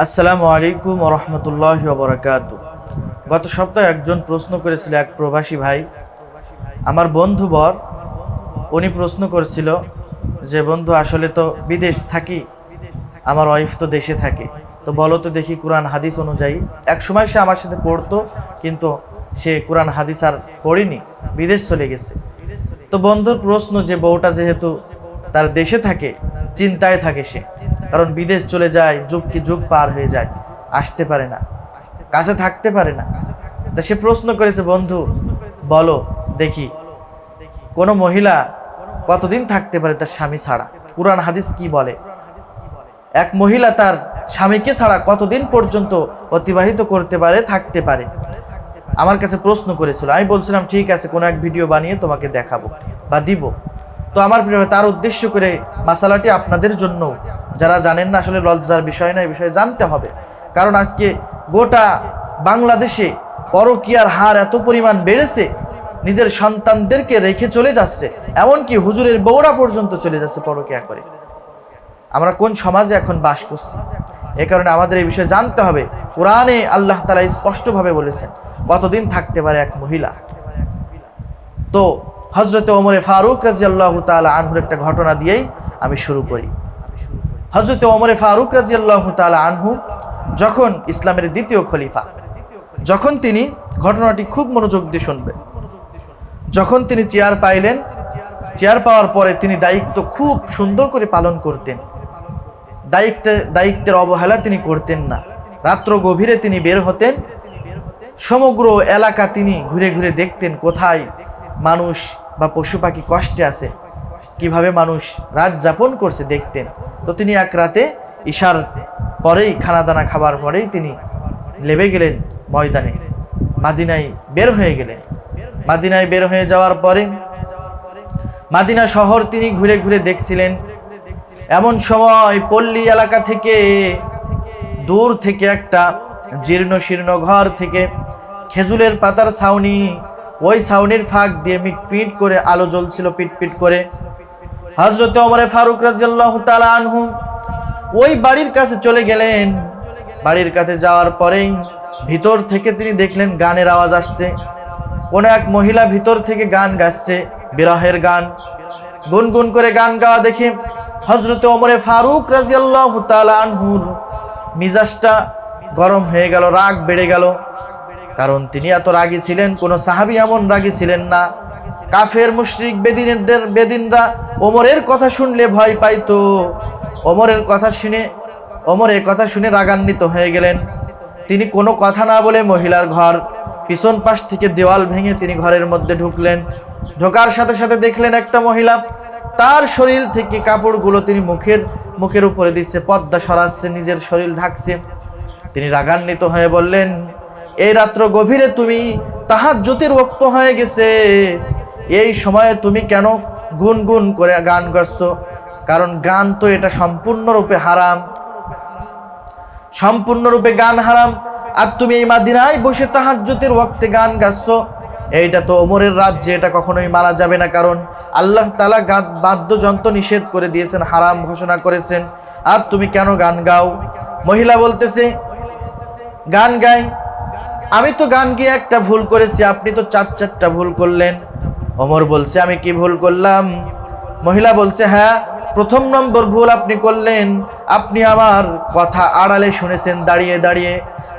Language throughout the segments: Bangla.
আসসালামু আলাইকুম রহমতুল্লাহ বরকাত গত সপ্তাহে একজন প্রশ্ন করেছিল, এক প্রবাসী ভাই, আমার বন্ধু বর, উনি প্রশ্ন করেছিল যে, বন্ধু, আসলে তো বিদেশ থাকি, আমার ওয়াইফ তো দেশে থাকে। তো বলো তো দেখি কোরআন, হাদিস অনুযায়ী। এক সময় সে আমার সাথে পড়তো, কিন্তু সে কোরআন, হাদিস আর পড়েনি, বিদেশ চলে গেছে। তো বন্ধুর প্রশ্ন যে, বউটা যেহেতু তার দেশে থাকে, চিন্তায় থাকে সে। কারণ বিদেশ চলে যায়, যুগ কি যুগ পার হয়ে যায়, আসতে পারে না, কাছে থাকতে পারে না। তা সে প্রশ্ন করেছে, বন্ধু, বলো, দেখি, কোনো মহিলা কতদিন থাকতে পারে তার স্বামী ছাড়া? কোরআন হাদিস কি বলে? এক মহিলা তার স্বামীকে ছাড়া কতদিন পর্যন্ত অতিবাহিত করতে পারে, থাকতে পারে? আমার কাছে প্রশ্ন করেছিল। আমি বলছিলাম, ঠিক আছে, কোনো এক ভিডিও বানিয়ে তোমাকে দেখাবো বা দিব। তো আমার প্রিয় তার উদ্দেশ্য করে মাসালাটি আপনাদের জন্য। যারা জানেন না আসলে লজ্জার বিষয় না, এই বিষয়ে জানতে হবে। কারণ আজকে গোটা বাংলাদেশে পরকিয়ার হার এত পরিমাণ বেড়েছে, নিজের সন্তানদেরকে রেখে চলে যাচ্ছে, এমনকি হুজুরের বৌরা পর্যন্ত চলে যাচ্ছে পরকিয়া করে। আমরা কোন সমাজে এখন বাস করছি? এ কারণে আমাদের এই বিষয়ে জানতে হবে। কোরআনে আল্লাহ তালা স্পষ্টভাবে বলেছেন, কতদিন থাকতে পারে এক মহিলা? তো হজরতে ওমরে ফারুক রাজি আল্লাহ তালা আনহুর একটা ঘটনা দিয়েই আমি শুরু করি। হজরতে ওমরে ফারুক রাজি আল্লাহ তালা আনহু যখন ইসলামের দ্বিতীয় খলিফা, যখন তিনি ঘটনাটি খুব মনোযোগ দিয়ে শুনবেন, যখন তিনি চেয়ার পাইলেন, চেয়ার পাওয়ার পরে তিনি দায়িত্ব খুব সুন্দর করে পালন করতেন। দায়িত্বে, দায়িত্বের অবহেলা তিনি করতেন না। রাত্র গভীরে তিনি বের হতেন। সমগ্র এলাকা তিনি ঘুরে ঘুরে দেখতেন কোথায় মানুষ বা পশু পাখি কষ্টে আছে, কীভাবে মানুষ রাত যাপন করছে দেখতেন। তো তিনি এক রাতে ঈশার পরেই খানা দানা খাবার পরেই তিনি লেবে গেলেন ময়দানে। মাদিনায় বের হয়ে গেলেন। মাদিনায় বের হয়ে যাওয়ার পরে মাদিনা শহর তিনি ঘুরে ঘুরে দেখছিলেন। এমন সময় পল্লী এলাকা থেকে দূর থেকে একটা জীর্ণ শীর্ণ ঘর থেকে খেজুরের পাতার ছাউনি ওই ছাউনির ফাঁক দিয়ে মিটপিট করে আলো জ্বলছিল, পিটপিট করে। হজরত অমরে ফারুক রাজিয়াল্লাহু তাআলা আনহু ওই বাড়ির কাছে চলে গেলেন। বাড়ির কাছে যাওয়ার পরেই ভিতর থেকে তিনি দেখলেন গানের আওয়াজ আসছে। কোন এক মহিলা ভিতর থেকে গান গাচ্ছে, বিরহের গান। গুনগুন করে গান গাওয়া দেখে হজরত অমরে ফারুক রাজিয়াল্লাহু তাআলা আনহুর মিজাজটা গরম হয়ে গেল, রাগ বেড়ে গেল। কারণ তিনি এত রাগী ছিলেন, কোনো সাহাবী এমন রাগী ছিলেন না। কাফের, মুশরিক, বেদিনদের, বেদিনরা ওমরের কথা শুনলে ভয় পাইতো। ওমরের কথা শুনে, ওমরের কথা শুনে রাগান্বিত হয়ে গেলেন। তিনি কোনো কথা না বলে মহিলার ঘর, পিছন পাশ থেকে দেওয়াল ভেঙে তিনি ঘরের মধ্যে ঢুকলেন। ঢোকার সাথে সাথে দেখলেন একটা মহিলা, তার শরীর থেকে কাপড়গুলো তিনি মুখের মুখের উপরে দিচ্ছে, পদ্মা সরাচ্ছে, নিজের শরীর ঢাকছে। তিনি রাগান্বিত হয়ে বললেন এই রাত্র গভীরে তুমি তাহার জ্যোতির রক্ত হয়ে গেছে। এই সময়ে তুমি কেন গুনগুন করে গান গাচ্ছ কারণ গান তো এটা সম্পূর্ণরূপে হারাম। সম্পূর্ণরূপে গান হারাম। আর তুমি এই মাদিনায় বসে তাহার জ্যোতির ওয়াক্তে গান গাচ্ছ। এইটা তো ওমরের রাজ্যে, এটা কখনোই মানা যাবে না। কারণ আল্লাহ তালা গান, বাদ্যযন্ত্র নিষেধ করে দিয়েছেন, হারাম ঘোষণা করেছেন। আর তুমি কেন গান গাও? মহিলা বলতেছে, গান গাই। আমি তো গান গিয়ে একটা ভুল করেছি, আপনি তো চার চারটা ভুল করলেন। অমর বলছে, আমি কি ভুল করলাম? মহিলা বলছে হ্যাঁ প্রথম নম্বর ভুল আপনি করলেন। আপনি আমার কথা আড়ালে শুনেছেন, দাঁড়িয়ে দাঁড়িয়ে।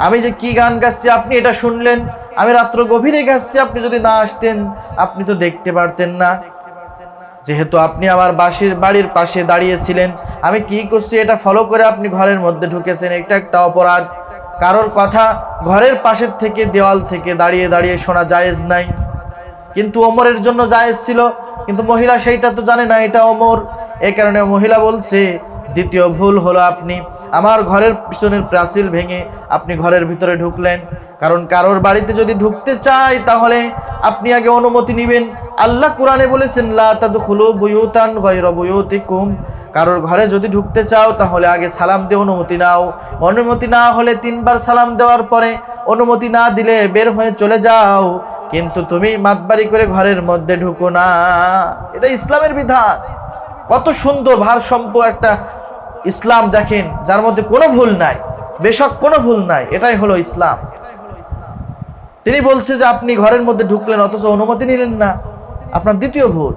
আমি যে কি গান গাচ্ছি, আপনি এটা শুনলেন? আমি রাত্র গভীরে গাচ্ছি, আপনি যদি না আসতেন, আপনি তো দেখতে পারতেন না। যেহেতু আপনি আমার বাসির বাড়ির পাশে দাঁড়িয়েছিলেন, আমি কি করছি, এটা ফলো করে আপনি ঘরের মধ্যে ঢুকেছেন, এটা একটা অপরাধ। কারোর কথা ঘরের পাশের থেকে দেওয়াল থেকে দাঁড়িয়ে দাঁড়িয়ে শোনা জায়েজ নাই। কিন্তু ওমরের জন্য জায়েজ ছিল, কিন্তু মহিলা সেইটা তো জানে না, এটা ওমর। এ কারণে মহিলা বলছে দ্বিতীয় ভুল হলো আপনি আমার ঘরের পিছনের প্রাচীর ভেঙে আপনি ঘরের ভিতরে ঢুকলেন। কারণ কারোর বাড়িতে যদি ঢুকতে চাই, তাহলে আপনি আগে অনুমতি নেবেন। আল্লাহ কোরআনে বলেছেন কারোর ঘরে যদি ঢুকতে চাও, তাহলে আগে সালাম দিয়ে অনুমতি নাও। অনুমতি না হলে তিনবার সালাম দেওয়ার পরে অনুমতি না দিলে বের হয়ে চলে যাও। কিন্তু তুমি মাতবাড়ি করে ঘরের মধ্যে ঢুকো না। এটা ইসলামের বিধান। কত সুন্দর ভারসম্য একটা ইসলাম দেখেন, যার মধ্যে কোনো ভুল নাই, বেশক কোনো ভুল নাই, এটাই হলো ইসলাম। তিনি বলছে যে আপনি ঘরের মধ্যে ঢুকলেন, অথচ অনুমতি নিলেন না। আপনার দ্বিতীয় ভুল।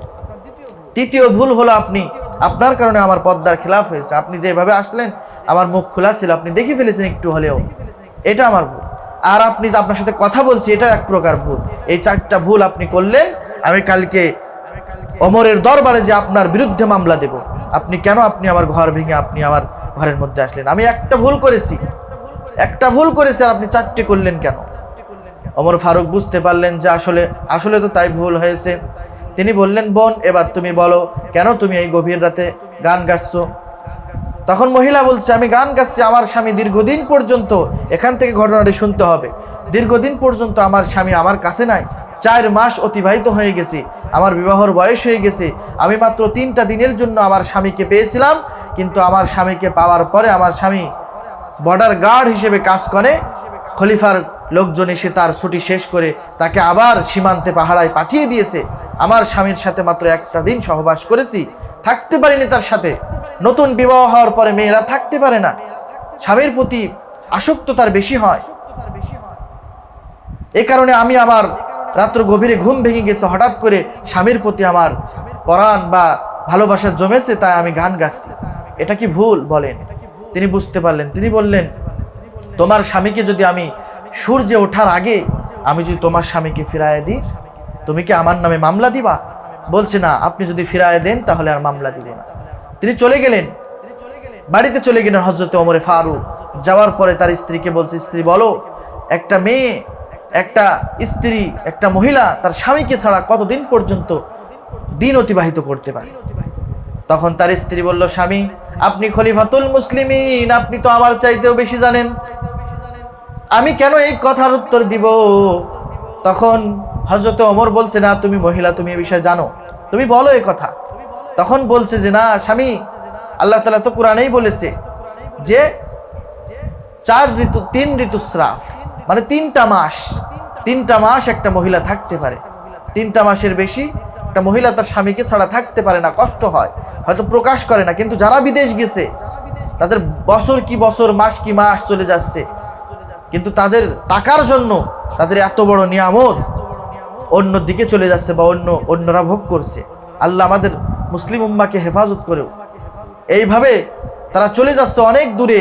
তৃতীয় ভুল হলো আপনি, আপনার কারণে আমার পদ্মার খেলাফ হয়েছে। আপনি যেভাবে আসলেন, আমার মুখ খোলা ছিল, আপনি দেখে ফেলেছেন একটু হলেও। এটা আমার ভুল। আর আপনি যে আপনার সাথে কথা বলছি, এটা এক প্রকার ভুল। এই চারটা ভুল আপনি করলেন, আমি কালকে অমরের দরবারে যে আপনার বিরুদ্ধে মামলা দেব। আপনি কেন আপনি আমার ঘর ভেঙে আপনি আমার ঘরের মধ্যে আসলেন? আমি একটা ভুল করেছি। একটা ভুল করেছি আর আপনি চারটে করলেন কেন? অমর ফারুক বুঝতে পারলেন যে আসলে আসলে তো তাই ভুল হয়েছে। তিনি বললেন, বোন, এবার তুমি বলো, কেন তুমি এই গভীর রাতে গান গাচ্ছো? তখন মহিলা বলছে, আমি গান গাচ্ছি, আমার স্বামী দীর্ঘদিন পর্যন্ত এখান থেকে ঘটনাটি শুনতে হবে। দীর্ঘদিন পর্যন্ত আমার স্বামী আমার কাছে নাই। চার মাস অতিবাহিত হয়ে গেছে। আমার বিবাহর বয়স হয়ে গেছে। আমি মাত্র তিনটা দিনের জন্য আমার স্বামীকে পেয়েছিলাম, কিন্তু আমার স্বামীকে পাওয়ার পরে আমার স্বামী বর্ডার গার্ড হিসেবে কাজ করে। খলিফার লোকজন এসে তার ছুটি শেষ করে তাকে আবার সীমান্তে পাহাড়ায় পাঠিয়ে দিয়েছে। আমার স্বামীর সাথে মাত্র একটা দিন সহবাস করেছি। থাকতে পারিনি তার সাথে। নতুন বিবাহ হওয়ার পরে মেয়েরা থাকতে পারে না। স্বামীর প্রতি আসক্ত তার বেশি হয়। এ কারণে আমি আমার রাত্র গভীরে ঘুম ভেঙে গেছে, হঠাৎ করে স্বামীর প্রতি আমার পরাণ বা ভালোবাসা জমেছে, তাই আমি গান গাচ্ছি। এটা কি ভুল? বলেন। তিনি বুঝতে পারলেন। তিনি বললেন, তোমার স্বামীকে যদি আমি সূর্যে ওঠার আগে আমি যদি তোমার স্বামীকে ফিরায় দিই, তুমি কি আমার নামে মামলা দিবা? বলছে, না, আপনি যদি ফিরায় দেন, তাহলে আর মামলা দিবে না। তিনি চলে গেলেন। বাড়িতে চলে গেলেন হজরতে অমরে ফারুক। যাওয়ার পরে তার স্ত্রীকে বলছে, স্ত্রী, বলো, একটা মেয়ে একটা স্ত্রী, একটা মহিলা তার স্বামীকে ছাড়া কতদিন পর্যন্ত দিন অতিবাহিত করতে পারে? তখন তার স্ত্রী বলল, স্বামী, আপনি খলিফাতুল মুসলিমিন, আপনি তো আমার চাইতেও বেশি জানেন। আমি কেন এই কথার উত্তর দিব? তখন হজরত অমর বলছে, না, তুমি মহিলা, তুমি এ বিষয়ে জানো। তুমি বলো এ কথা। তখন বলছে যে, না, স্বামী, আল্লাহ তালা তো কোরআনেই বলেছে যে, চার ঋতু, তিন ঋতুস্রাফ মানে তিনটা মাস তিনটা মাস একটা মহিলা থাকতে পারে। তিনটা মাসের বেশি একটা মহিলা তার স্বামীকে ছাড়া থাকতে পারে না, কষ্ট হয়। হয়তো প্রকাশ করে না, কিন্তু যারা বিদেশ গেছে, তাদের বছর কি বছর, মাস কি মাস চলে যাচ্ছে। কিন্তু তাদের টাকার জন্য তাদের এত বড় নিয়ামত অন্য দিকে চলে যাচ্ছে বা অন্য, অন্যরা ভোগ করছে। আল্লাহ আমাদের মুসলিম উম্মাকে হেফাজত করেও। এইভাবে তারা চলে যাচ্ছে অনেক দূরে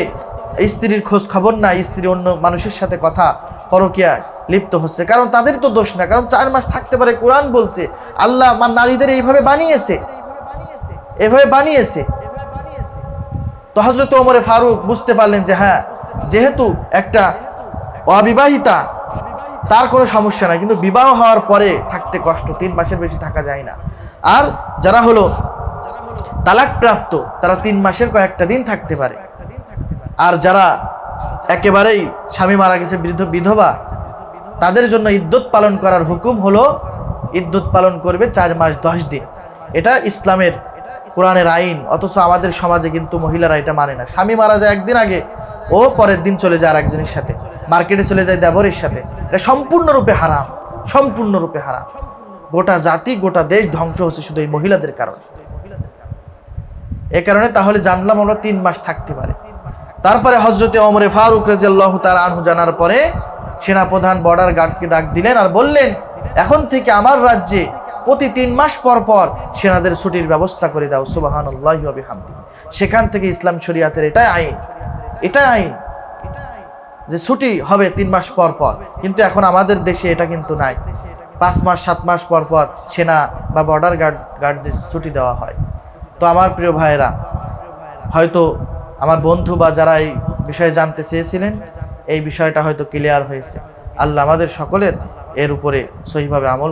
স্ত্রীর খোঁজ খবর না স্ত্রী অন্য মানুষের সাথে কথা পরকিয়া লিপ্ত হচ্ছে। কারণ তাদের তো দোষ না, কারণ চার মাস থাকতে পারে, কোরআন বলছে, আল্লাহ আমার নারীদের এইভাবে বানিয়েছে। এভাবে বানিয়েছে। তো হজরত ওমরে ফারুক বুঝতে পারলেন যে হ্যাঁ যেহেতু একটা অবিবাহিতা, তার কোনো সমস্যা নাই, কিন্তু বিবাহ হওয়ার পরে থাকতে কষ্ট, তিন মাসের বেশি থাকা যায় না। আর যারা হলো তালাকপ্রাপ্ত, তারা তিন মাসের কয়েকটা দিন থাকতে পারে। আর যারা একেবারেই স্বামী মারা গেছে, বৃদ্ধ বিধবা, তাদের জন্য ইদ্যুৎ পালন করার হুকুম হলো ইদ্যুৎ পালন করবে চার মাস দশ দিন। এটা ইসলামের কোরআনের আইন, অথচ আমাদের সমাজে কিন্তু মহিলারা এটা মানে না। স্বামী মারা যায় একদিন আগে, ও পরের দিন চলে যায় আরেকজনের সাথে। মার্কেটে চলে যায় দেবরের সাথে। এটা সম্পূর্ণরূপে হারাম সম্পূর্ণরূপে হারাম। গোটা জাতি, গোটা দেশ ধ্বংস হচ্ছে শুধু এই মহিলাদের কারণে। এ কারণে তাহলে জানলাম আমরা তিন মাস থাকতে পারে। তারপরে হজরতে অমরে ফারুক রাজিয়াল্লাহ তার আনহু জানার পরে সেনাপ্রধান বর্ডার গার্ডকে ডাক দিলেন আর বললেন, এখন থেকে আমার রাজ্যে প্রতি তিন মাস পর পর সেনাদের ছুটির ব্যবস্থা করে দাও সুবাহান হামদি সেখান থেকে ইসলাম শরিয়াতের এটাই আইন এটাই আইন যে ছুটি হবে তিন মাস পর পর। কিন্তু এখন আমাদের দেশে এটা কিন্তু নাই। পাঁচ মাস, সাত মাস পর পর সেনা বা বর্ডার গার্ড, গার্ডদের ছুটি দেওয়া হয়। তো আমার প্রিয় ভাইয়েরা, হয়তো আমার বন্ধু বা যারা এই বিষয়ে জানতে চেয়েছিলেন, এই বিষয়টা হয়তো ক্লিয়ার হয়েছে। আল্লাহ আমাদের সকলের এর উপরে সহিভাবে আমল